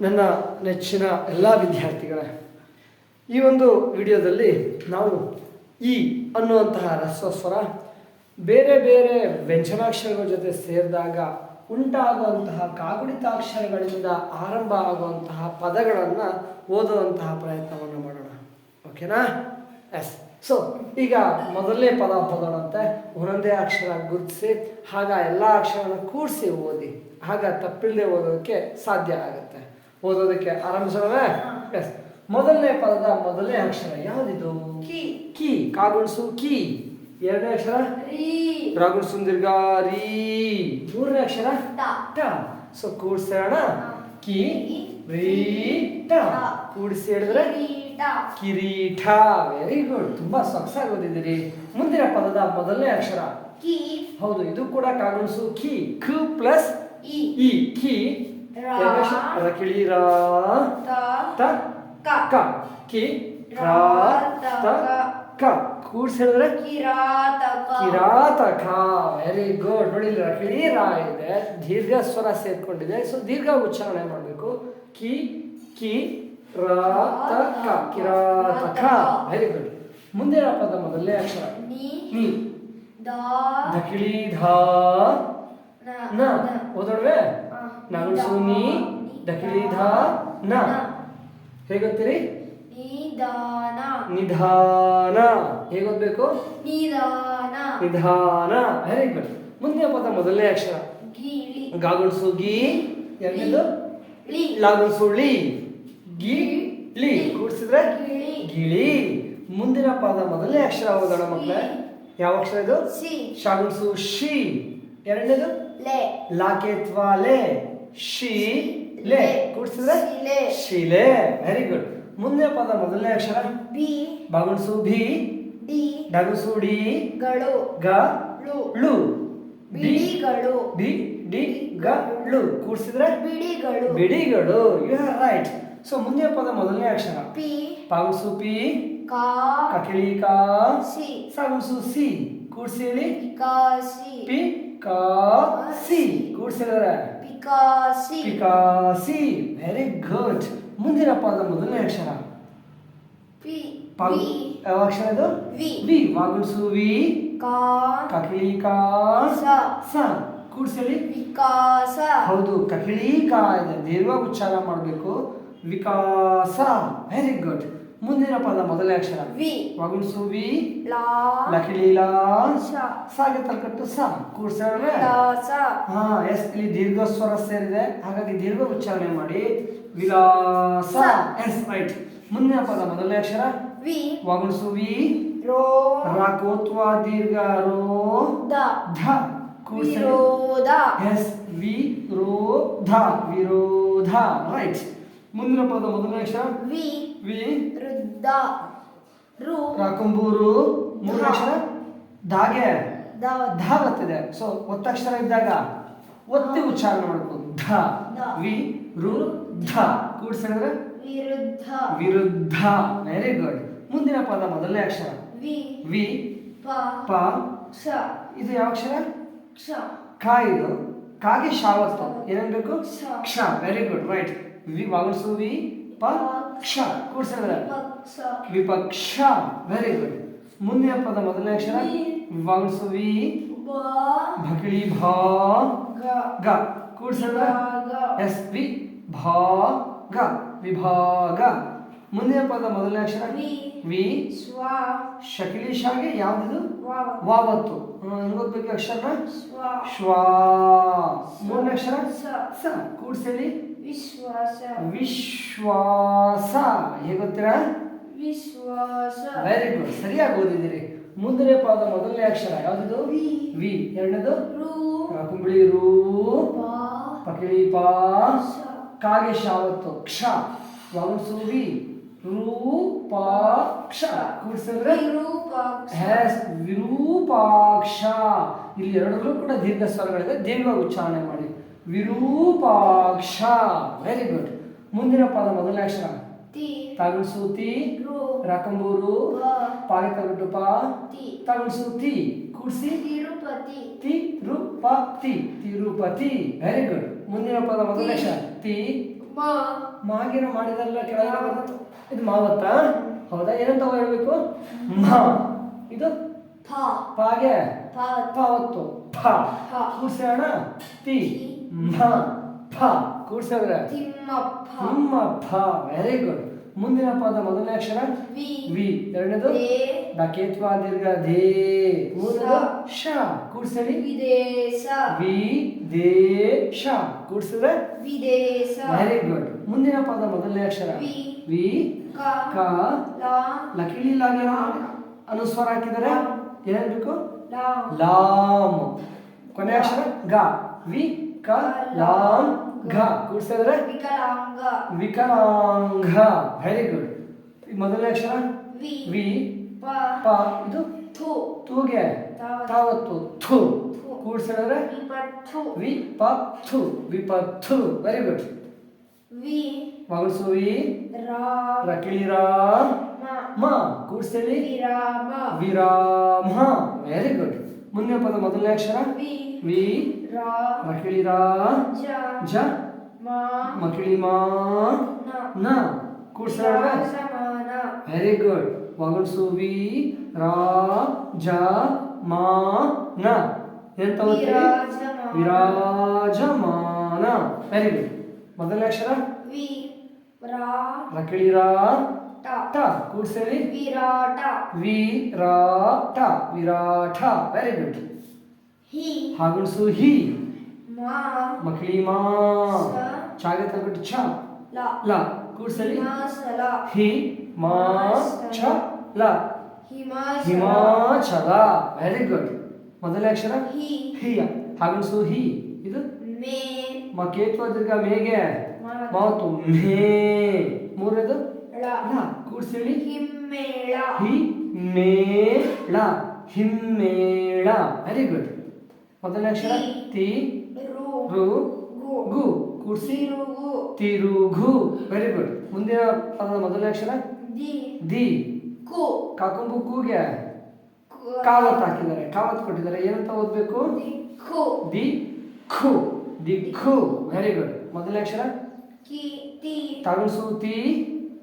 ನನ್ನ ನೆಚ್ಚಿನ ಎಲ್ಲ ವಿದ್ಯಾರ್ಥಿಗಳೇ, ಈ ಒಂದು ವಿಡಿಯೋದಲ್ಲಿ ನಾವು ಈ ಅನ್ನುವಂತಹ ರಸಸ್ವರ, ಬೇರೆ ಬೇರೆ ವ್ಯಂಜನಾಕ್ಷರಗಳ ಜೊತೆ ಸೇರಿದಾಗ ಉಂಟಾಗುವಂತಹ ಕಾಗುಣಿತಾಕ್ಷರಗಳಿಂದ ಆರಂಭ ಆಗುವಂತಹ ಪದಗಳನ್ನು ಓದುವಂತಹ ಪ್ರಯತ್ನವನ್ನು ಮಾಡೋಣ. ಓಕೆನಾ? ಎಸ್. ಸೊ, ಈಗ ಮೊದಲನೇ ಪದ ಓದೋಣಂತೆ ಒಂದೊಂದೇ ಅಕ್ಷರ ಗುರುತಿಸಿ, ಆಗ ಎಲ್ಲ ಅಕ್ಷರವನ್ನು ಕೂಡಿಸಿ ಓದಿ. ಆಗ ತಪ್ಪಿಲ್ಲದೆ ಓದೋದಕ್ಕೆ ಸಾಧ್ಯ ಆಗುತ್ತೆ. ಓದೋದಕ್ಕೆ ಆರಂಭಿಸೋಣ ಎಸ್ ಮೊದಲನೇ ಪದದ ಮೊದಲನೇ ಅಕ್ಷರ ಯಾವುದಿದು? ಕಿ. ಕಿ. ಕಾಗುಣಿಸು ಕಿ. ಎರಡನೇ ಅಕ್ಷರ? ರೀ. ರಾಗುಣಿಸು ದೀರ್ಘ ರೀ. ಮೂರನೇ ಅಕ್ಷರ? ಟ. ಸೊ ಕೂಡಿಸೋಣ ಕಿ ರೀ ಟ. ಕೂಡಿಸಿ ಹೇಳಿದ್ರೆ? ಕಿರೀಟ ಕಿರೀಟ. ವೆರಿ ಗುಡ್ ತುಂಬಾ ಸೊಗಸಾಗಿ ಓದಿದ್ದೀರಿ. ಮುಂದಿನ ಪದದ ಮೊದಲನೇ ಅಕ್ಷರ? ಕಿ. ಹೌದು ಇದು ಕೂಡ ಕಾಗುಣಿಸು ಕಿ. ಕ್ ಪ್ಲಸ್ ಇ. ಇ. ಕಿ. ರಾ. ಎರಡನೇ ಅಕ್ಷರ ರ ತ ಕ. ಕ. ರಾ ತ ಕ. ಕೂಡಿಸಿ ಹೇಳಿದ್ರೆ? ಕಿರಾತಕ. ಕಿರಾತಕ. ವೆರಿ ಗುಡ್ ನೋಡಿ ಇಲ್ಲಿ ರಾ ಇದೆ. ದೀರ್ಘ ಸ್ವರ ಸೇರ್ಕೊಂಡಿದೆ. ಸೊ ದೀರ್ಘ ಉಚ್ಚಾರಣೆ ಮಾಡಬೇಕು. ಕಿ ಕಿ ರಾ ತ ಕ. ಕಿರಾತಕ. ವೆರಿ ಗುಡ್ ಮುಂದಿನ ಪದ ಮೊದಲನೇ ಅಕ್ಷರ. ನಿ ದಕಿಳಿ ಧ ನ ಓದೋಡ್ವೆ ನಗಲ್ಸು ನೀ. ಹೇಗೊತ್ತೀರಿ? ನಿಧಾನ. ನಿಧಾನ. ಗೊತ್ತಬೇಕು ನಿಧಾನ. ನಿಧಾನ. ವೆರಿ ಗುಡ್ ಮುಂದಿನ ಪದ ಮೊದಲನೇ ಅಕ್ಷರ. ಗಿಳಿ ಗಾಗುಣಿಸು ಗಿ. ಎರಡನೇದು ಲಾಗುಣಿಸು ಳಿ. ಗಿ ಳಿ. ಕೂಡಿಸಿದ್ರೆ ಗಿಳಿ ಗಿಳಿ ಮುಂದಿನ ಪದ ಮೊದಲನೇ ಅಕ್ಷರ ಹೋಗೋಣ ಮಕ್ಕಳೇ ಯಾವ ಅಕ್ಷರ ಇದು? ಶಾಗುಣಿಸು ಶಿ. ಎರಡನೇದು? ಲೆ. ಲಾಕೆತ್ವಾ ಲೆ. ಶಿ ಲೆ ಕೂಡಿಸಿದ್ರೆ ಶಿಲೆ. ಶಿಲೆ. ವೆರಿ ಗುಡ್ ಮುಂದೆ ಪದ ಮೊದಲನೇ ಅಕ್ಷರ? ಬಿ. ಬಾಗುಣಿಸು ಬಿ. ಡಿ. ಡಗುಸು ಡಿ. ಗಳು. ಗ. ಳು. ಬಿಡಿಗಳು ಬಿ. ಡಿ. ಗ. ಳು. ಕೂಡಿಸಿದ್ರೆ ಬಿಡಿಗಳು. ಬಿಡಿಗಳು. ಯು ಆರ್ ರೈಟ್ ಸೊ ಮುಂದೆ ಪದ ಮೊದಲನೇ ಅಕ್ಷರ? ಪಿ. ಪಾಗುಸು ಪಿ. ಕಾ. ಕಕಿಳಿ ಕಾ. ಸಿ. ಸಾಗುಸು ಸಿ. ಕೂಡಿಸಿ ಹೇಳಿ ಸಿ. ಪಿ. ಕಾ. ಸಿ. ಕೂಡಿಸಿದ್ರೆ ಪಿಕಾಸಿ ಪಿಕಾಸಿ ವೆರಿ ಗುಡ್ ಮುಂದಿನ ಪದ ಮೊದಲನೇ ಅಕ್ಷರ. ಪಿ ಪಿ ಯಾವ ಅಕ್ಷರ ಇದು? ವಿ ವಿ ವಾಗುಣಿಸು ವಿ ಕಾ. ಕಕಿಳಿ ಕಾ ಸ. ಸ. ಕೂಡಿಸಲಿ. ವಿಕಾಸ. ಹೌದು ಕಕಿಳಿ ಕಾ ಇದೆ. ದೀರ್ಘ ಉಚ್ಚಾರ ಮಾಡಬೇಕು. ವಿಕಾಸ. ವೆರಿ ಗುಡ್ ಮುಂದಿನ ಪದ ಮೊದಲ ಅಕ್ಷರ. ವಿ. ವಾಗುಣಿಸು ವಿ. ಲಾ. ಲಕಿಳಿ ಲಾ. ಸಾಗೆ ತಲ್ಕಟ್ಟು ಸ. ಕೂಡಿಸಿದ್ರೆ ಹಾ ಎಸ್ ಇಲ್ಲಿ ದೀರ್ಘ ಸ್ವರ ಸೇರಿದೆ. ಹಾಗಾಗಿ ದೀರ್ಘ ಉಚ್ಚಾರಣೆ ಮಾಡಿ. ವಿಲಾಸ ಎಸ್ ರೈಟ್ ಮುಂದಿನ ಪದ ಮೊದಲ ಅಕ್ಷರ. ವಿ. ವಾಗುಣಿಸು ವಿ. ರೋ. ರಾಕೋತ್ವ ದೀರ್ಘ ರೋ. ದ ಧ. ವಿರೋಧ. ಎಸ್ ವಿ ರೋಧ ವಿರೋಧ. ರೈಟ್. ಮುಂದಿನ ಪದ ಮೊದಲನೇ ಅಕ್ಷರ. ವಿ. ವಿ. ವೃದ್ಧ ರು ರಾಕಂಬೂರು ಮೂರನೇ ಅಕ್ಷರ? ಧಾಗೆ ದ. ಧ ಬರ್ತಿದೆ. ಸೊ ಒತ್ತಕ್ಷರ ಇದ್ದಾಗ ಒತ್ತಿ ಉಚ್ಚಾರಣೆ ಮಾಡಬೇಕು ಧ. ವಿ ರು ಧ. ಕೂಡಿಸಿದ್ರೆ ವಿರುದ್ಧ. ವಿರುದ್ಧ. ವೆರಿ ಗುಡ್ ಮುಂದಿನ ಪದ ಮೊದಲನೇ ಅಕ್ಷರ. ವಿ. ವಿ. ಪ. ಪ. ಶ ಇದು ಯಾವ ಅಕ್ಷರ? ಕ್ಷ. ಕ ಇದು. ಕಾಗೆ ಶಾವತ್ತು ಏನೇನು ಬೇಕು? ಕ್ಷ. ವೆರಿ ಗುಡ್ ರೈಟ್ ವಿ ವಾಗಣಿಸು ವಿ ಪ. ಕ್ಷ ಕೂಡಿಸಿದ್ರೆ ವಿಪಕ್ಷ. ವಿಪಕ್ಷ. ವೆರಿ ಗುಡ್ ಮುಂದಿನ ಪದ ಮೊದಲನೇ ಅಕ್ಷರ. ವಂಸುವಿ ವಿ. ಭಕಿಳಿ ಭಾ. ಗ. ಗ. ಕೂಡಿಸಿದ್ರೆ ಎಸ್ ವಿ ಭಾಗ ವಿಭಾಗ. ಮುಂದಿನ ಪದ ಮೊದಲನೇ ಅಕ್ಷರ. ವಿ. ಸ್ವ. ಶಕಿಲಿ ಶಾಗೆ ಯಾವ್ದು ವಾವ ವಾವತ್ತು. ಅಕ್ಷರ ಅಕ್ಷರನ? ಸ್ವ. ಶ್ವಾ. ಮೂರನೇ ಅಕ್ಷರ? ಸ. ಸ. ಕೂಡ್ಸೇಳಿ ವಿಶ್ವಾಸ. ವಿಶ್ವಾಸ. ಹೇಗೆ ಗೊತ್ತೀರಾ? ವಿಶ್ವಾಸ. ವೆರಿ ಗುಡ್ ಸರಿಯಾಗಿ ಓದಿದ್ದೀರಿ. ಮುಂದಿನ ಪಾದ ಮೊದಲನೇ ಅಕ್ಷರ ಯಾವ್ದು ವಿ. ವಿ. ಎರಡನೇದು? ರೂ. ಕುಂಬಳಿ ರೂ. ಪಕಿಳಿ ಪಾ. ಕಾಗೆ ಶಾವತ್ತು ಕ್ಷ. ವಂಸು ವಿ. ರೂಪಾಕ್ಷ ಕೂಡಿಸಿದ್ರೆ ವಿರೂಪಾಕ್ಷ. ಇಲ್ಲಿ ಎರಡರಲ್ಲೂ ಕೂಡ ದೀರ್ಘ ಸ್ವರಗಳಿದೆ. ದೀರ್ಘ ಉಚ್ಚಾರಣೆ ಮಾಡಿ. ವಿರೂಪಾಕ್ಷ. ವೆರಿ ಗುಡ್ ಮುಂದಿನ ಪದ ಮೊದಲನೇ ಅಕ್ಷರ. ತಾಗುಣಿಸು ತಿ. ರಾಕಂಬೂರು. ಪ. ಪಾಗೆ ತಗೊಂಡು ಪಾ. ತಿ. ತಾಗುಣಿಸು ತಿ. ಕೂಡಿಸಿ. ತಿರುಪತಿ. ತಿರುಪತಿ. ತಿರುಪತಿ. ವೆರಿ ಗುಡ್ ಮುಂದಿನ ಪದ ಮೊದಲನೇ ಅಕ್ಷರ. ತಿ. ಮಾಗಿನ ಮಾಡಿದಲ್ಲ ಕೆಳಗಡೆ ಬರುತ್ತೆ. ಇದು ಮಾವತ್ತಾ? ಹೌದಾ? ಏನಂತ ಹೇಳ್ಬೇಕು? ಮಾ. ಇದು? ಪಾಗೆ? ಪಾವತ್ತು. ಪ. ಕುಸಣ ತಿ. ಮ ಫ ಕೂರ್ಸಿದ್ರೆ ತಿಮ್ಮಪ್ಪ. ವೆರಿ ಗುಡ್ ಮುಂದಿನ ಪದ ಮೊದಲನೇ ಅಕ್ಷರ? ವಿ. ವಿ. ಎರಡನೇದು? ಡಕೇತ್ವ ದೀರ್ಘ ದೇ. ಮೂರನೇದು? ಶ ಕೂಡ್ಸಳಿ ವಿದೇಶ ವಿ ದೇ ಶ ಕೂಡ್ಸಿದ್ರೆ? ವಿದೇಶ ವೆರಿ ಗುಡ್ ಮುಂದಿನ ಪದ ಮೊದಲನೇ ಅಕ್ಷರ? ವಿ. ವಿ. ಕ. ಕ. ಲ. ಲಕಿಳಿಲಾಗಿ ಅನುಸ್ವರ ಹಾಕಿದರೆ ಏನಾಗಬೇಕು? ಲ ಲಾಮ್. ಕೊನೆ ಅಕ್ಷರ? ಗ. ವಿ. ಘ ಕೂಡ್ಸಿದ್ರೆ? ವಿಕಲಾಂಗ. ವಿಕಲಾಂಗ. ವೆರಿ ಗುಡ್ ಮೊದಲನೇ ಅಕ್ಷರ? ವಿ. ವಿ. ಪ. ಪ. ಇದು? ಥು ತೂಗೆ. ತಾವತ್ತು. ಥು. ಕೂಡ್ಸಿದ್ರೆ? ವಿಪತ್ತು. ವಿಪತ್ತು. ವೆರಿ ಗುಡ್ ವಿ. ಮಗಸು ವಿ. ರಾ. ರಕಿಳಿರ ಮ. ಮ. ಕೂಡ್ಸಲಿ? ವಿರಾಮ. ವಿರಾಮ. ವೆರಿ ಗುಡ್ ಮುಂದಿನ ಪದ ಮೊದಲನೇ ಅಕ್ಷರ? ವಿ. ವಿ ರಾ ರಕಿಳಿರ ಜ ಜ ಮ ಮಕಿಳಿ ಮಾ ನ ನ ಕೂಡ್ಸಿದ್ರೆ ಸಮಾನ ವೆರಿ ಗುಡ್ ಮಗಸು ವಿ ರಾ ಜ ಮಾ ನ ಎಂತ ಓದ್ತೀವಿ ವಿರಾಜಮಾನ ವಿರಾಜಮಾನ ವೆರಿ ಗುಡ್ ಮೊದಲನೇ ಅಕ್ಷರ? ವಿ ರಾ ರಕಿಳಿರ ಟ. ಟ. ಕೂಡ್ಸೇಳಿ ವಿರಾಟ ವಿರಾಟ ವಿರಾಟ ವೆರಿ ಗುಡ್ ಹಿ ಹಾಗುಣ್ಸು ಹಿ. ಮ. ಮಕ್ಕಳಿ ಮಾ. ಚಾಗೆ ತಗೊಟ್ಟು ಛ. ಲ. ಕೂಡ್ಸಲಿ. ಹಿ ಮಾ ಛ ಲ. ಹಿಮಾಚಲ ವೆರಿ ಗುಡ್ ಮೊದಲ ಅಕ್ಷರ? ಹಿ. ಹಿಯ ಹಾಗುಣ್ಸು ಹಿ. ಇದು? ಮೇ. ಮಕೇತ್ವ ದೀರ್ಘ ಮೇಗೆ. ಮಾತು ಮೇ. ಮೂರನೇದು? ಕೂಡ್ಸೇಳಿ ಹಿಮ್ಮೇಳ ಹಿ ಮೇಳ ಹಿಮ್ಮೇಳ. ವೆರಿ ಗುಡ್ ಮೊದಲನೇ ಅಕ್ಷರ ತಿ ರು ಗು. ಕೂಡಿಸಿ ತಿರುಗು. ವೆರಿ ಗುಡ್ ಮುಂದಿನ ಪದದ ಮೊದಲನೇ ಅಕ್ಷರ ದಿ. ಕಾಕೊಂಬು ಕೂಗೆ. ಕಾವತ್ ಹಾಕಿದ್ದಾರೆ. ಕಾವತ್ ಕೊಟ್ಟಿದ್ದಾರೆ. ಏನಂತ ಓದ್ಬೇಕು? ದಿ ಖು ದಿಕ್ಕು ವೆರಿ ಗುಡ್ ಮೊದಲನೇ ಅಕ್ಷರ ಕಿ. ತಿ. ತಗಸು ತಿ.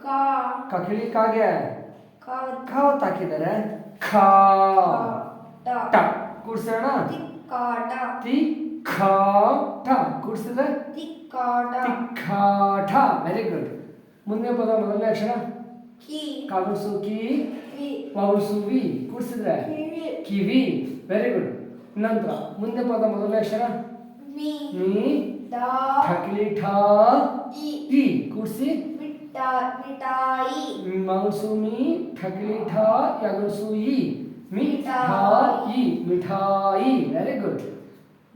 ಕಾ. ಕಕಿಳಿ ಕಾಗೆ. ಕಾವತ್ ಹಾಕಿದ್ದಾರೆ. ಖಾ ಟ. ಕೂಡ್ಸೋಣ. ತಿಕ್ಕಾಟ ತಿ ಖಾಟ ಕೂಡಿಸಿದ್ರೆ ತಿಕ್ಕಾಟ ತಿಕ್ಕಾಟ ವೆರಿ ಗುಡ್ ಮುಂದಿನ ಪದ ಮೊದಲನೇ ಅಕ್ಷರ? ಕಿ. ಕಾಗುಡ್ಸು ಕಿ ವಿ. ವಾಗುಡ್ಸು ವಿ ಕೂಡಿಸಿದ್ರೆ ಕಿವಿ. ಕಿವಿ. ವೆರಿ ಗುಡ್ ನಂತರ ಮುಂದೆ ಪದ ಮೊದಲನೇ ಅಕ್ಷರ? ಮಿ ನೀ. ಡಾ ಠಕ್ಲಿ ಠಾ ಇ ಇ ಕೂಡಿಸಿ ಮಿಟ್ಟ ಮಿಠಾಯಿ. ಮಗುಡ್ಸು ಮಿ ಠಕ್ಲಿ ಠಾ ಯಗುಡ್ಸು ಇ ಮಿಠಾಯಿ ಮಿಠಾಯಿ ವೆರಿ ಗುಡ್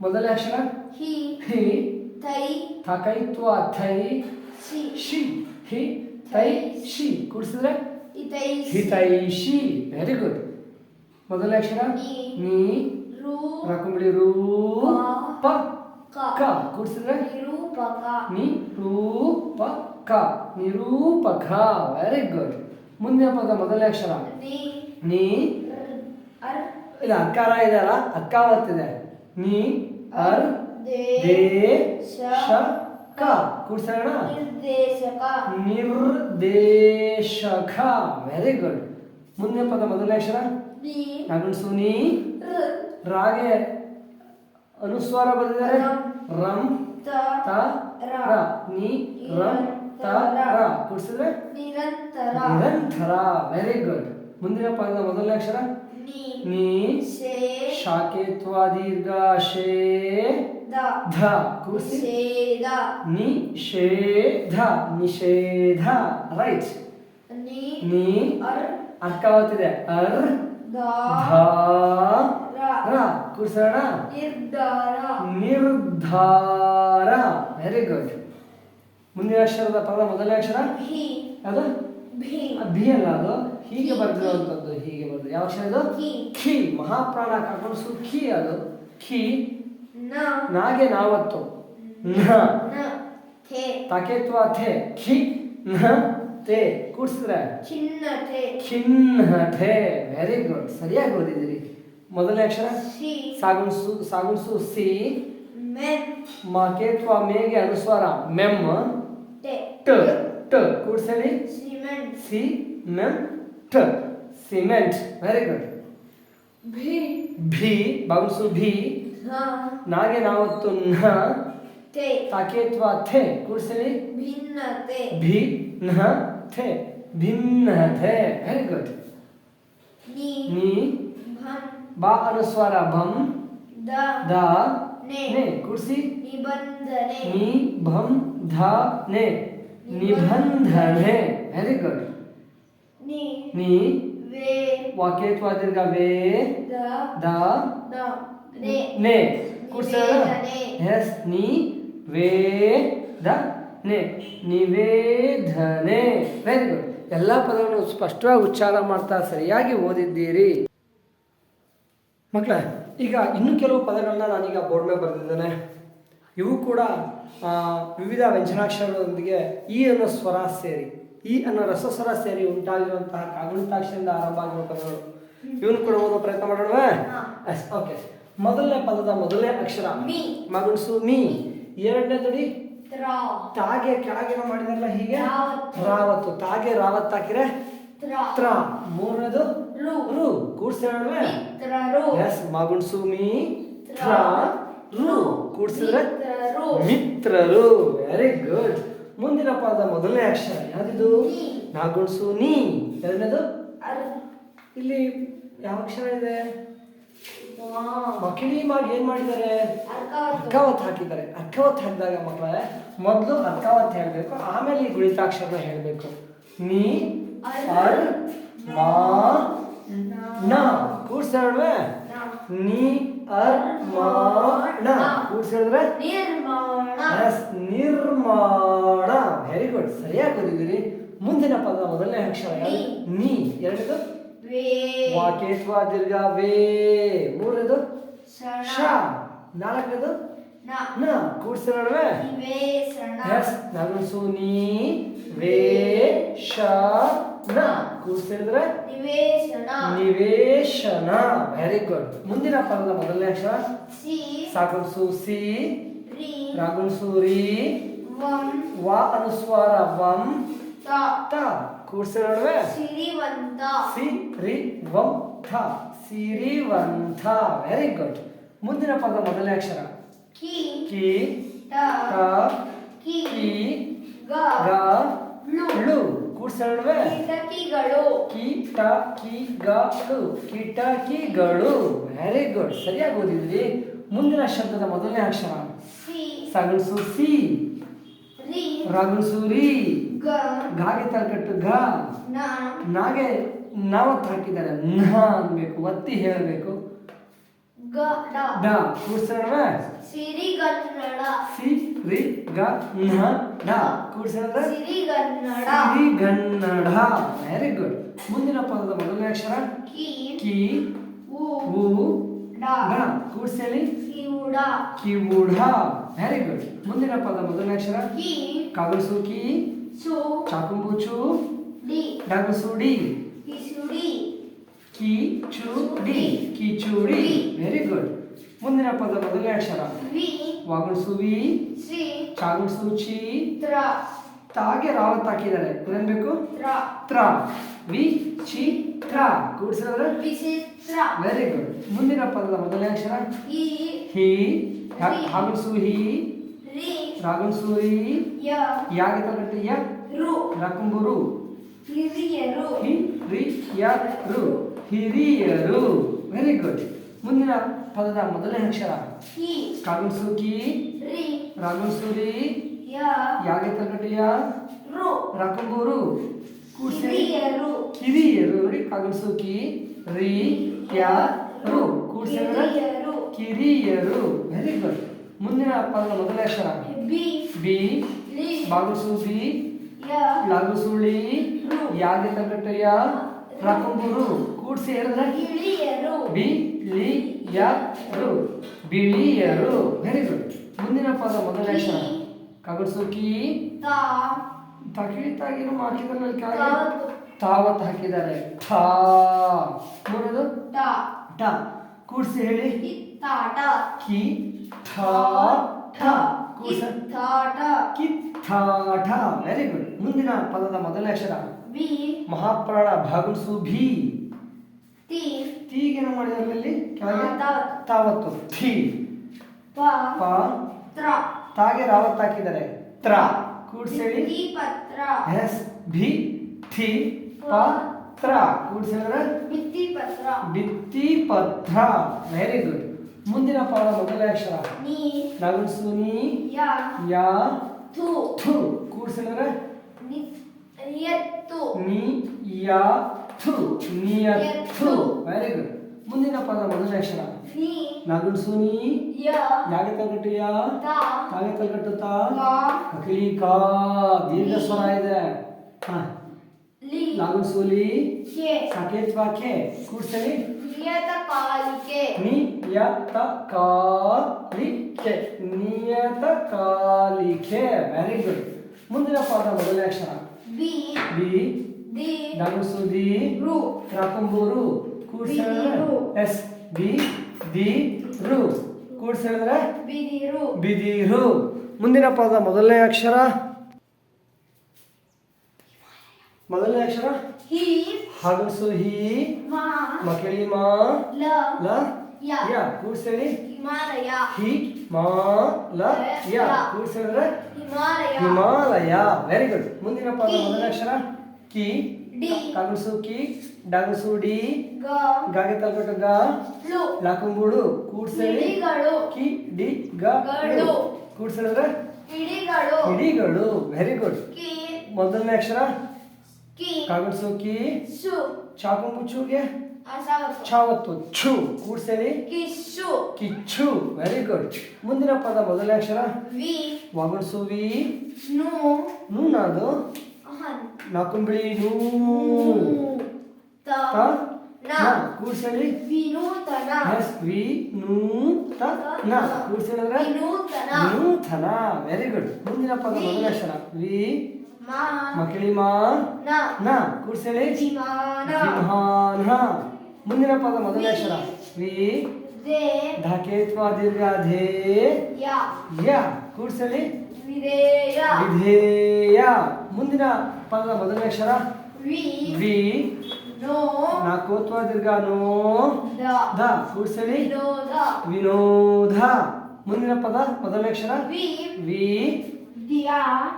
ಮೊದಲನೇ ಅಕ್ಷರ? ಹಿ. ಹಿ. ಥೈ ಥಕೈತ್ವ ಥೈ. ಸಿ ಶಿ. ಹಿ ತೈ ಶಿ. ಕೂಡಿಸಿದ್ರೆ? ಹಿತೈಷಿ ವೆರಿ ಗುಡ್ ಮೊದಲನೇ ಅಕ್ಷರ? ನೀ ನೀ. ರು. ಪ. ಕ. ಕ. ಕೂಡಿಸಿದ್ರೆ? ನಿರೂಪಕ. ನಿ. ಪ. ಕ. ನಿರೂಪಕ. ವೆರಿ ಗುಡ್ ಮುಂದಿನ ಪದ ಮೊದಲನೇ ಅಕ್ಷರ? ನಿ. ಅರ್. ಇಲ್ಲ ಅಕ್ಕಾರ ಇದೆ ಅಲ್ಲ? ಅಕ್ಕಾವತ್ತಿದೆ ನೀ ಅರ್ ದೇ ದೇ ಶ ಶ ಕ. ಕೂಡಿಸೋಣ ನಿರ್ದೇಶಕ. ವೆರಿ ಗುಡ್ ಮುಂದಿನ ಪದ ಮೊದಲನೇ ಅಕ್ಷರ? ನಗಣಸು ನೀ? ರ್. ರಾಗೆ ಅನುಸ್ವಾರ ಬಂದಿದ್ದಾರೆ ರಂ. ತ. ತ ರ. ನೀ ರಂ ತ ರ. ಕೂಡಿಸಿದ್ರೆ? ನಿರಂತರ. ನಿರಂತರ. ವೆರಿ ಗುಡ್ ಮುಂದಿನ ಪದದ ಮೊದಲನೇ ಅಕ್ಷರ? ನಿ ನೀ ಶೇ ಶಾಖೇತ್ವ ದೀರ್ಘ ಶೇ ದ ಧ ಕೂಡಿಸಿ ನಿಷೇಧ ನಿಷೇಧ ನಿಷೇಧ ರೈಟ್ ನಿ ನೀ ಅರ್ ಅರ್ಕಾವತ್ತಿದೆ ಅರ್ ದ ಧ ರ ರ ಕೂಡಿಸೋಣ ನಿರ್ಧಾರ ನಿರ್ಧಾರ ವೆರಿ ಗುಡ್ ಮುಂದಿನ ಅಕ್ಷರದ ಪದ ಮೊದಲನೇ ಅಕ್ಷರ ಭಿ ಅದು ಭಿ ಬಿ ಅಲ್ಲ ಅದು ಹೀಗೆ ಹೀಗೆ ಬರ್ದು ಯಾವ ಅಕ್ಷರ ಕಿ. ಖಿ ಮಹಾಪ್ರಾಣ ಕಾಕೊಂಡು ಖಿ ಅದು. ಖಿ ನ. ನಾಗೆ ನಾವತ್ತು. ನ. ನ. ತಕೆತ್ವ ಥೆ ಖಿ ನ. ತೇ. ಕೂಡಿಸಿದ್ರೆ? ಥೇ ವೆರಿ ಗುಡ್ ಸರಿಯಾಗಿ ಓದಿದಿರಿ ಮೊದಲನೇ ಅಕ್ಷರ? ಸಿ. ಸಾಗುಣ್ಸು ಸಾಗುಣ್ಸು. ಸಿ. ಮಕೇತ್ವ ಮೇಗೆ ಅನುಸ್ವಾರ. ಮೆಮ್. ಟೆ. ಟ. ಕೂಡಿಸಲಿ ಸಿ. ಮ ಟ. ಸಿಮೆಂಟ್ ವೆರಿ ಗುಡ್ ಭಿ. ಭಿ ಬಾಗುಸು ಭಿ. ಧ ನಾಗೆ ನಾವತ್ತು ನ ತೆ. ತಾಕೇತ್ವ ಥೆ ಕೂಡ್ಸ್ ಹೇಳಿ ಭಿನ್ನತೆ. ಭಿ ನ ಥೆ ಭಿನ್ನತೆ. ವೆರಿ ಗುಡ್ ನಿ. ನೀ. ಭನ್ ಬಾ ಅನುಸ್ವಾರ ಭಂ. ದ. ದ. ನೆ. ನೆ. ಕೂಡ್ಸಿ. ನಿಬಂಧನೆ. ನಿ ಭಂ ಧ ನೆ. ನಿಬಂಧನೆ. ವೆರಿ ಗುಡ್ ವೇ ವಾಕ್ಯತ್ವ ದೀರ್ಘ ವೇ. ದ. ನೇ. ಕೂಡ್ಸೋಣ ಎಸ್ ನೀ ವೇ ದ ನೆ. ನಿವೇದನೆ ವೆರಿ ಗುಡ್ ಎಲ್ಲ ಪದಗಳನ್ನು ಸ್ಪಷ್ಟವಾಗಿ ಉಚ್ಚಾರ ಮಾಡ್ತಾ ಸರಿಯಾಗಿ ಓದಿದ್ದೀರಿ. ಮಕ್ಕಳ ಈಗ ಇನ್ನು ಕೆಲವು ಪದಗಳನ್ನ ನಾನೀಗ ಬೋರ್ಡ್ ಮೇಲೆ ಬರೆದಿದ್ದೇನೆ. ಇವು ಕೂಡ ವಿವಿಧ ವ್ಯಂಜನಾಕ್ಷರಗಳೊಂದಿಗೆ ಈ ಅನ್ನೋ ಸ್ವರ ಸೇರಿ. ಈ ಅನ್ನೋ ರಸಸ್ವರ ಸೇರಿ ಉಂಟಾಗಿರುವಂತಹ ಕಾಗುಣಿತಾಕ್ಷರಿಂದ ಆರಂಭ ಆಗಿರುವ ಪದಗಳು. ಇವನು ಕೂಡ ಓದೋ ಪ್ರಯತ್ನ ಮಾಡೋಣ. Yes okay. ಮೊದಲನೇ ಪದದ ಮೊದಲನೇ ಅಕ್ಷರ. ಮಿ. ಮಗುಡ್ಸು ಮೀ. ಎರಡನೇ ದುಡಿ ತಾಗೆ ಕೆಳಗೇನೋ ಮಾಡಿದಾರಲ್ಲ ಹೀಗೆ? ರಾವತ್ತು. ತಾಗೆ ರಾವತ್ ಹಾಕಿರೆ ತ್ರ. ಮೂರನೇದು? ರು. ಎಸ್ ಮಗುಣಿಸು ಮೀ. ತ್ರ. ರು. ಕೂಡ್ಸಿದ್ರೆ? ಮಿತ್ರರು. ವೆರಿ ಗುಡ್ ಮುಂದಿನ ಪದ ಮೊದಲನೇ ಅಕ್ಷರ ಯಾವ್ದಿದು? ನಾಗುಣಸು ನೀ. ಎರಡನೇದು? ಇಲ್ಲಿ ಯಾವ ಅಕ್ಷರ ಇದೆ? ಮಾಡಿ ಏನ್ ಮಾಡಿದ್ದಾರೆ? ಅರ್ಕಾವತ್. ಹಾಕಿದ್ದಾರೆ. ಅರ್ಕಾವತ್ ಹಾಕಿದಾಗ ಮಕ್ಕಳೇ ಮೊದಲು ಅರ್ಕಾವತ್ ಹೇಳಬೇಕು ಆಮೇಲೆ ಈ ಗುಣಿತಾಕ್ಷರನ ಹೇಳಬೇಕು. ನೀ ಅರ್ ಮಾ ನ. ಕೂಡ್ಸ್ ನೀ. ನ ನೀ ಅರ್ ಮಾ ನ ಹೇಳಿದ್ರೆ ನಿರ್ಮಾಣ. ವೆರಿ ಗುಡ್ ಸರಿಯಾಗಿ ಓದಿದ್ದೀರಿ. ಮುಂದಿನ ಪದ ಮೊದಲನೇ ಅಕ್ಷರ? ನೀ. ಎರಡು ವಾಕೇಶ್ವ ದೀರ್ಘ ವೇ. ಮೂರನೇದು? ಶಣ ಶ ನಾಲ್ಕನೇದು? ನ. ಕೂಡ್ಸ್ ನಡುವೆ? ನಗಸು ನೀ ವೇ ಶ ನ ಹೇಳಿದ್ರೆ ನಿವೇಶನ. ನಿವೇಶನ. ವೆರಿ ಗುಡ್ ಮುಂದಿನ ಪದದ ಮೊದಲನೇ ಅಕ್ಷರ. ಸಿ. ಸಾಕು ಸಿ. ರಿ. ರಾಗುನ್ಸು ರಿ. ವಂ. ವ ಅನುಸ್ವಾರ ವಂ. ತ. ತ. ನಡುವೆ ಸಿರಿವಂತ. ಸಿ ವಂ ಥ. ಸಿರಿವಂತ ವೆರಿ ಗುಡ್ ಮುಂದಿನ ಪದ ಮೊದಲನೇ ಅಕ್ಷರ. ಕಿ. ಕಿ. ಟ. ಕ ಕಿ. ಕಿ. ಗ. ಗ. ಳು. ಳು. ಕೂಡ್ಸ್ ಕಿಟಕಿಗಳು. ಕಿಟಕಿಗಳು ಕೀಟ ಕೀಗಳು ಕಿಟಕಿಗಳು. ವೆರಿ ಗುಡ್ ಸರಿಯಾಗಿ ಓದಿದ್ರಿ. ಮುಂದಿನ ಶಬ್ದದ ಮೊದಲನೇ ಅಕ್ಷರ. ಸಿ. ಸಗಣಸು ಸಿ. ರಗಣಸು ರಿ. ಗ. ಗಾಗೆ ತರಕಟ್ಟು ಗ ನಾಗೆ ನಾವತ್ತು ಹಾಕಿದ್ದಾರೆ. ನ ಅನ್ಬೇಕು. ಒತ್ತಿ ಹೇಳಬೇಕು. ಗ ಡ. ಕೂಡ್ಸೋಣ ಸಿರಿಗನ್ನಡ. ಸಿ. ರಿ ಗ ನ ಡ ಕೂಡ್ಸೋಣ ಸಿರಿಗನ್ನಡ ಗನ್ನಡ ವೆರಿ ಗುಡ್ ಮುಂದಿನ ಪದದ ಮೊದಲನೇ ಅಕ್ಷರ? ಕಿ. ಕಿ. ಉ ಉ ಡ. ಡ. ಕೂಡ್ಸೇಳಿ ಕಿವುಡ. ಕಿವುಡ. ವೆರಿ ಗುಡ್ ಮುಂದಿನ ಪದ ಮೊದಲನೇ ಅಕ್ಷರ? ಕಿ. ಕಾಗಲ್ಸು ಕಿ. ಸು. ಚಾಕುಂಬುಚು ಡಿ. ಡಗಸು ಡಿ. ಕಿಸುಡಿ. ಕಿ ಚು ಡಿ ಕಿಚುಡಿ. ವೆರಿ ಗುಡ್ ಮುಂದಿನ ಪದ ಮೊದಲನೇ ಅಕ್ಷರ ವಿ. ವಾಗಲ್ಸು ವಿ. ಶ್ರೀ. ಚಾಗಲ್ಸು ಚಿ. ತ್ರ. ತಾಗೆ ರಾವತ್ ಹಾಕಿದ್ದಾರೆ. ಏನ್ ಬೇಕು? ತ್ರ. ವಿ ಚಿ ತ್ರ. ಕೂಡಿಸಿದ್ರೆ ವೆರಿ ಗುಡ್ ಮುಂದಿನ ಪದದ ಮೊದಲನೇ ಅಕ್ಷರ? ಹಿ. ಹಾಗುಣಿಸು ಹಿ ರಾಗುಣಿಸು ರಿ. ಯ. ಯಾಗೆ ತಗೊಂಡು ಯ? ರು. ರಾಕುಂಬುರು. ಹಿರಿಯರು. ಹಿ ರಿ ಯ ರು ಹಿರಿಯರು. ವೆರಿ ಗುಡ್ ಮುಂದಿನ ಪದದ ಮೊದಲನೇ ಅಕ್ಷರ. ಕಿ ಕಾಗಲ್ಸು ಕಿ. ರಿ. ರಾಗಲ್ಸು ರಿ. ಯಾಗೆ ತಗಟ್ಟಿ ಯ ರು. ರಾಕುಂಬುರು ಕೂಡ್ಸಿ ಕಿರಿಯರು ನೋಡಿ ಕಾಗಲ್ಸು ಕಿ. ರಿ ಯಾ ರು. ಕುಸಿಯರು ಕಿರಿಯರು ವೆರಿ ಗುಡ್ ಮುಂದಿನ ಪದದ ಮೊದಲನೇ ಅಕ್ಷರ. ಬಿ. ಬಾಗುಸು ಬಿ ಲಾಗುಸುಳಿ ಯಾಗೆ ತಗಟ್ಟಯ್ಯ ರಾಕುಂಬುರು ಕೂಡ್ಸಿ ಹೇಳಿದ್ರೆ ಹಿರಿಯರು ಬಿ ಲಿ ಯ ರು ಬಿಳಿಯರು. ವೆರಿ ಗುಡ್ ಮುಂದಿನ ಪದ ಮೊದಲನೇ ಅಕ್ಷರ. ಕಗಡ್ಸು ಕಿ. ತಾ. ತಕಿಳಿತಾಗಿರೋ ಹಾಕಿದ್ರೆ ಕೆಳಗೆ ತಾವತ್ ಹಾಕಿದ್ದಾರೆ. ಥಾ. ಮೂರದು ಟ ಟ ಕೂಡಿಸಿ ಹೇಳಿ. ತಾಟ ಕಿ ಥಾ ಠ. ಕೂಡ್ಸ. ಕಿ ಕಿತ್ತಾಟ ವೆರಿ ಗುಡ್ ಮುಂದಿನ ಪದದ ಮೊದಲನೇ ಅಕ್ಷರ. ಬಿ ಮಹಾಪ್ರಾಣ ಭಾಗಸು ಭೀ. ತಿ. ಏನು ಮಾಡಿದಾರೆ ಮಾಡಿದರಲ್ಲಿ. ತಾವತ್ತು. ಥೀ ಪ. ತಾಗೆ ರಾವತ್ ಹಾಕಿದ್ದಾರೆ. ತ್ರ. ಕೂಡ್ಸೇಳಿ. ಪತ್ರ. ಎಸ್ ಭಿ ಥಿ ಪ ತ್ರ. ಕೂಡ್ಸಿದ್ರೆ ಭಿತ್ತಿ ಪತ್ರ. ಭಿತ್ತಿ ಪತ್ರ. ವೆರಿ ಗುಡ್ ಮುಂದಿನ ಪಾಲ ಮೊದಲ ಅಕ್ಷರ. ನೀ. ನಗನ್ಸು ನೀ ಯ. ಯಾ ಥು ಯತ್ತು ನೀ ನಿಯತ್ತು. ನೀ ಯಾ ಥು. ವೆರಿ ಗುಡ್ ಮುಂದಿನ ಪದ ಮೊದಲನೇ ಅಕ್ಷರ. ನೀ ಯಾಗೆ ತಗಟ್ಟು ಯಾ ತಾಗೆ ತಗಟ್ಟು ತಾ. ಅಕಲಿ ಕಾ. ದೀರ್ಘ ಸ್ವರ ಇದೆ. ಹಾ. ಲಿ. ನಾಗನ್ಸೂಲಿ ಕೆ. ಸಾಕೇತ್ ಕೂಡ್ಸಲಿ. ಕಾಲಿಕೆ ನಿಯತ ಕಾಲಿಕೆ ನಿಯತ ಕಾಲಿಕೆ ವೆರಿ ಗುಡ್ ಮುಂದಿನ ಪಾದ ಮೊದಲನೇ ಅಕ್ಷರ. ಬಿ. ಬಿ. ದಿ ನಗನ್ಸುದಿ ರು. ರಾಕಂಬೂರು. ಕೂಡ್ಸಳಿದ್ರೆ ಬಿದಿರು. ಎಸ್ ಬಿ ದಿ ರು. ಕೂಡ್ಸಳಿದ್ರೆ ಬಿದಿರು ಬಿದಿರು ಮುಂದಿನ ಪದ ಮೊದಲನೇ ಅಕ್ಷರ. ಮೊದಲನೇ ಅಕ್ಷರ? ಹಿ ಹಗಸು ಹಿ ಮಾ ಮಕಳಿ ಮಾ ಲ ಲ ಯಾ. ಕೂಡ್ಸೇಳಿ. ಹಿಮಾಲಯ. ಹಿ ಮಾ ಲ ಯಾ. ಕೂಡ್ಸೇಳಿದ್ರೆ ಹಿಮಾಲಯ. ಹಿಮಾಲಯ. ವೆರಿ ಗುಡ್ ಮುಂದಿನ ಪದ ಮೊದಲನೇ ಅಕ್ಷರ? ಕಿ ಡಿ. ಕಗಸು ಕಿ ಡಗಸು ಡಿ ಗ. ಗಾಗೆ ತಲ್ಪಟ್ಟು ಗ ಲಾಕುಂಬುಡು ಕೂಡ್ಸೇಳಿ ಕಿ ಡಿ ಗ. ಕೂಡ್ಸೇಳಿದ್ರೆ ಇಡಿಗಳು ಹಿಡಿಗಳು ವೆರಿ ಗುಡ್ ಮೊದಲನೇ ಅಕ್ಷರ? ಕಾಗಡ್ಸು ಕಿ. ಚಾಕುಂಬು ಚೂಗೆ? ಛಾವತ್ತು ಛು. ಕೂಡ್ಸೇರಿ ಕಿಚ್ಚು ವೆರಿ ಗುಡ್ ಮುಂದಿನ ಪದ ಮೊದಲನೇ ಅಕ್ಷರ? ವಿ. ವಗಡ್ಸು ವಿ. ನು. ನೂನಾದು ನಾಕುಂಬಿಳಿ ನೂ. ನ ವಿನೂತನ. ಎಸ್ ವಿ ನೂತನ ವೆರಿ ಗುಡ್ ಮುಂದಿನ ಪದ ಮೊದಲನೇ ಅಕ್ಷರ ವಿ ಮಾ ಮಕ್ಕಳಿ ಮಾ ನ. ನ ಕೂಡ್ಸೇಳಿ ವಿಮಾನ. ವಿಮಾನ. ಮುಂದಿನ ಪದ ಮೊದಲನೇ ಅಕ್ಷರ ವಿ ಧಾಕೇತ್ವ ದೀರ್ಘ ಧೇ ಯ. ಯ ಕೂಡ್ಸಲಿ. ವಿಧೇಯ. ವಿಧೇಯ ಮುಂದಿನ ಪದದ ಮೊದಲನೇ ಅಕ್ಷರ? ವಿ. ವಿ. ನೋ. ನಾಕೋತ್ವ ದೀರ್ಘ? ನೋ. ದ. ದ. ಕೂಡ್ಸಲಿ. ವಿನೋದ. ಮುಂದಿನ ಪದ ಮೊದಲನೇ ಅಕ್ಷರ? ವಿ.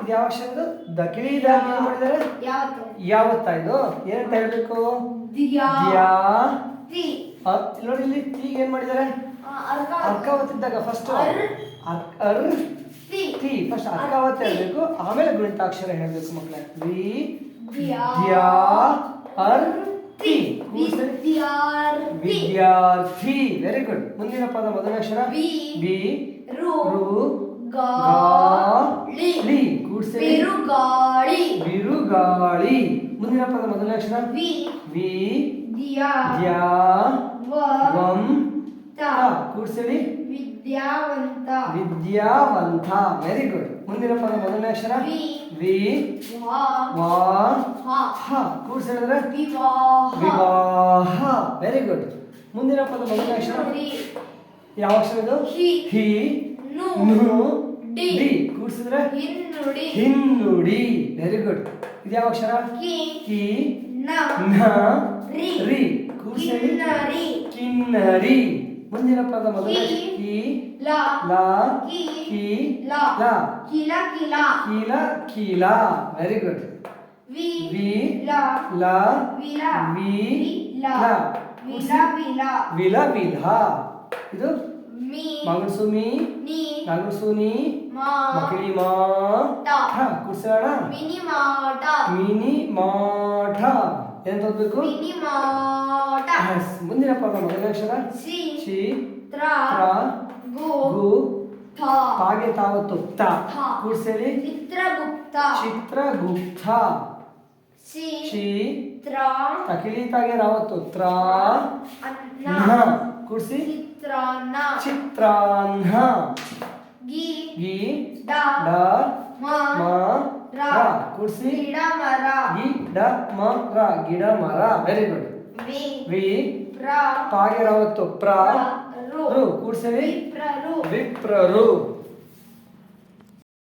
ಯಾವ ಅಕ್ಷರ ದಕಿಳಿ ದಾಗ ಏನ್ ಮಾಡಿದ್ದಾರೆ? ಯಾವತ್ತು? ಇದು? ಏನಂತ ಹೇಳ್ಬೇಕು? ನೋಡಿ ಇಲ್ಲಿ ತೀಗ ಏನ್ ಮಾಡಿದ್ದಾರೆ? ಅರ್ಕ ಅರ್ಕ ಅರ್ಕಾವತ್ತಿದ್ದಾಗ ಫಸ್ಟ್ ಅರ್. ಟಿ ಫಸ್ಟ್ ಅರ್ಕಾವತ್ ಹೇಳಬೇಕು ಆಮೇಲೆ ಗುಣಿತಾಕ್ಷರ ಹೇಳಬೇಕು ಮಕ್ಕಳೇ ವಿ. ಅರ್ ಟಿ. ವಿದ್ಯಾರ್ಥಿ ವೆರಿ ಗುಡ್ ಮುಂದಿನ ಪದ ಮೊದಲ ಅಕ್ಷರ ವಿ. ಬಿ ರು ರು ಗಾಳಿ ಲಿ ಕೂಡ್ಸೇಳಿ ಬಿರುಗಾಳಿ. ಬಿರುಗಾಳಿ. ಮುಂದಿನ ಪದ ಮೊದಲ ಅಕ್ಷರ ವಿ. ವಿ. ದಿಯಾ. ದ್ಯಾ. ತ. ತ. ಕೂಡ್ಸೇಳಿ ವಿದ್ಯಾವಂತ. ವಿದ್ಯಾವಂತ. ವೆರಿ ಗುಡ್ ಮುಂದಿನ ಪದ ಮೊದಲನೇ ಅಕ್ಷರ? ವಿ. ವಿ. ವಾ. ವಾ. ಹ. ಹ. ಕೂಡ್ಸೇಳಿದ್ರೆ ವಿವಾಹ. ವೆರಿ ಗುಡ್ ಮುಂದಿನ ಪದ ಮೊದಲನೇ ಅಕ್ಷರ? ಯಾವ ಅಕ್ಷರ ಇದು? ಹಿ. ಹಿ. ನು. ಡಿ. ಕೂಡ್ಸಿದ್ರೆ ಹಿನ್ನುಡಿ. ಹಿನ್ನುಡಿ. ವೆರಿ ಗುಡ್ ಇದು ಯಾವ ಅಕ್ಷರ? ಕಿ ಕಿ ನ. ನ. ರಿ. ಕಿನ್ನರಿ. ಕಿನ್ನರಿ. ಮುಂದಿನ ಪದ ಮೊದಲನೇ ಕಿ. ಕಿ ಲ ಲಾ ಕಿ ಕಿ ಲ ಲ. ಕಿಲ ಕಿಲ. ಕೀಲ ಕೀಲ. ವೆರಿ ಗುಡ್ ವಿ ವಿ ಲ ಲ ವಿಲ ವಿ ಲ ಲ. ವಿಲ ವಿಲ ವಿಲ ವಿಲ ಇದು ಮಿ ಮಗನ್ಸು ಮೀ ನಿ ನಗನ್ಸು ನೀ ಮಾ ಮಕ್ಕಳಿ ಮಾ. ಟ. ಠ ಕುಸಣ ಮಿನಿ ಮಾಟ. ಮಿನಿ ಮಾಠ ಏನ್ Yes. ಮುಂದಿನ ಪದ ಮೊದಲ ಅಕ್ಷರ ಸಿ ಶಿ ಗು. ತಾಗೆ ತಾವತ್ತು ತ ಥ. ಕೂಡ್ಸೇಳಿ ಚಿತ್ರಗುಪ್ತ. ಚಿತ್ರಗುಪ್ತ. ಸಿ. ಶಿ ತಕಿಳಿ ತಾಗೆ ರಾವತ್ತು ತ್ರ. ಕೂಡ್ಸಿ? ಚಿತ್ರಾನ್ನ. ಚಿತ್ರಾನ್ನ. ಗಿ ಗಿ ಡ ಡ ಮ ಮ ರ ಕುರ್ಸಿ ಗಿಡ ಮರ. ಗಿ ಡ ಮ ರ ಗಿಡ ಮರ. ವೆರಿ ಗುಡ್ ವಿ ವಿ ಪ್ರ ತಾಗೆ ರಾವತ್ತು ಪ್ರ ರು. ರು. ಕೂಡ್ಸೇಳಿ ವಿಪ್ರರು ವಿಪ್ರರು